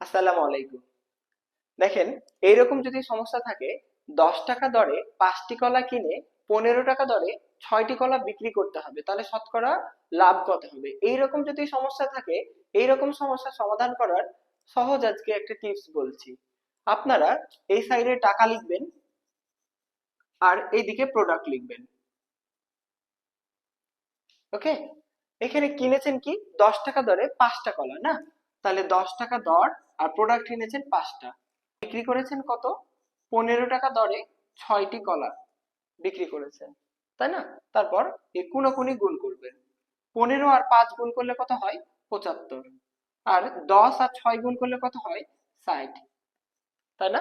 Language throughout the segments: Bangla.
আসসালামু আলাইকুম। দেখেন, এইরকম যদি সমস্যা থাকে, দশ টাকা দরে পাঁচটি কলা কিনে পনেরো টাকা দরে ছয়টি কলা বিক্রি করতে হবে। তাহলে শতকরা লাভ কত হবে? এইরকম যদি সমস্যা থাকে, এইরকম সমস্যা সমাধান করার সহজ আজকে একটা টিপস বলছি। আপনারা এই সাইডে টাকা লিখবেন আর এইদিকে প্রোডাক্ট লিখবেন। ওকে? এখানে কিনেছেন কি? দশ টাকা দরে পাঁচটা কলা, না? তাহলে দশ টাকা দর আর প্রোডাক্ট কিনেছেন পাঁচটা। বিক্রি করেছেন কত? পনেরো টাকা দরে ছয়টি কলা বিক্রি করেছেন, তাই না? তারপর এই কুনোকুনি গুণ করবেন। পনেরো আর পাঁচ গুণ করলে কত হয়? পঁচাত্তর। আর দশ আর ছয় গুণ করলে কত হয়? ষাট। তাই না?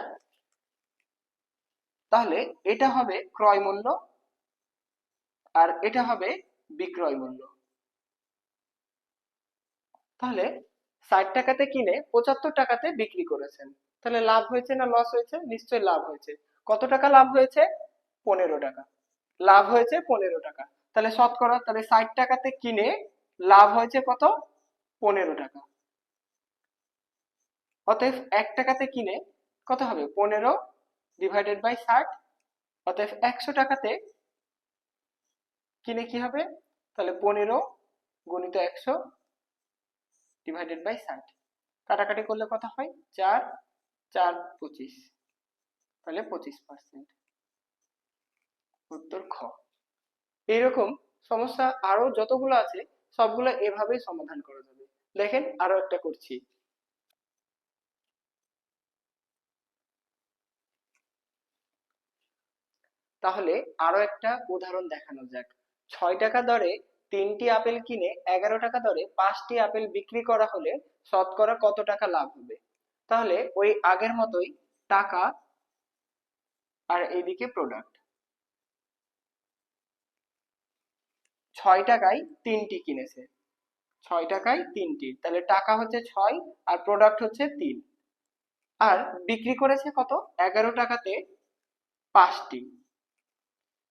তাহলে এটা হবে ক্রয় মূল্য আর এটা হবে বিক্রয় মূল্য। তাহলে ষাট টাকাতে কিনে পঁচাত্তর টাকাতে বিক্রি করেছেন। তাহলে লাভ হয়েছে না লস হয়েছে? নিশ্চয়ই লাভ হয়েছে। কত টাকা লাভ হয়েছে? পনেরো টাকা। লাভ হয়েছে পনেরো টাকা। তাহলে শতকরা, তাহলে ষাট টাকাতে কিনে লাভ হয়েছে কত? পনেরো টাকা। অতএব এক টাকাতে কিনে কত হবে? পনেরো ডিভাইডেড বাই ষাট। অতএব একশো টাকাতে কিনে কি হবে? তাহলে পনেরো গুণিত একশো ডিভাইডেড বাই ষাট কাটাকাটি করলে কত হয়? চার চার, পঁচিশ। তাহলে পঁচিশ পার্সেন্ট উত্তর খ। এইরকম সমস্যা আরও যতগুলো আছে, সবগুলো এভাবেই সমাধান করা যাবে। দেখেন আরও একটা করছি। তাহলে আরও একটা উদাহরণ দেখানো যাক। ছয় টাকা দরে তিনটি আপেল কিনে এগারো টাকা দরে পাঁচটি আপেল বিক্রি করা হলে শতকরা কত টাকা লাভ হবে? তাহলে ওই আগের মতোই টাকা আর এইদিকে প্রোডাক্ট ছয় টাকায় তিনটি কিনেছে। ছয় টাকায় তিনটি। তাহলে টাকা হচ্ছে ছয় আর প্রোডাক্ট হচ্ছে তিন। আর বিক্রি করেছে কত? এগারো টাকাতে পাঁচটি।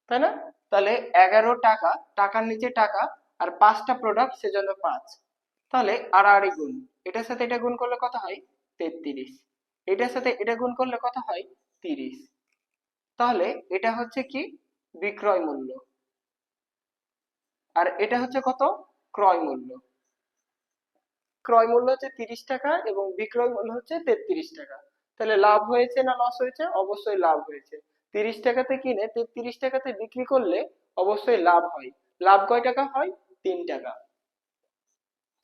তাই না? তাহলে এগারো টাকা, টাকার নিচে টাকা আর পাঁচটা প্রোডাক্ট সেজন্য পাঁচ। তাহলে আড়াআড়ি গুণ। এটার সাথে এটা গুণ করলে কত হয়? তেত্রিশ। এটার সাথে এটা গুণ করলে কত হয়? তিরিশ। তাহলে এটা হচ্ছে কি? বিক্রয় মূল্য। আর এটা হচ্ছে কত? ক্রয় মূল্য। ক্রয় মূল্য হচ্ছে তিরিশ টাকা এবং বিক্রয় মূল্য হচ্ছে তেত্রিশ টাকা। তাহলে লাভ হয়েছে না লস হয়েছে? অবশ্যই লাভ হয়েছে। তিরিশ টাকাতে কিনে তেত্রিশ টাকাতে বিক্রি করলে অবশ্যই লাভ হয়। লাভ কয় টাকা হয়? তিন টাকা।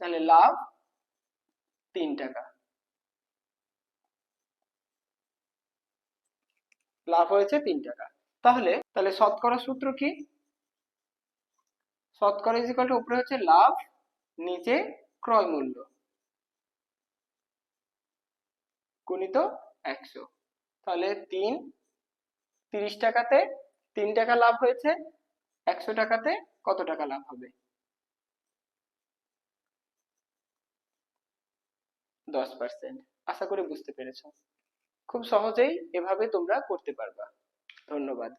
তাহলে লাভ তিন টাকা। লাভ হয়েছে তিন টাকা। তাহলে তাহলে শতকরা সূত্র কি? শতকরা ইজিকাল টু উপরে হচ্ছে লাভ, নিচে ক্রয় মূল্য। গুণিত একশো। তাহলে তিন তিরিশ টাকাতে তিন টাকা লাভ হয়েছে, একশো টাকাতে কত টাকা লাভ হবে? দশ পার্সেন্ট আশা করি বুঝতে পেরেছ। খুব সহজেই এভাবে তোমরা করতে পারবা। ধন্যবাদ।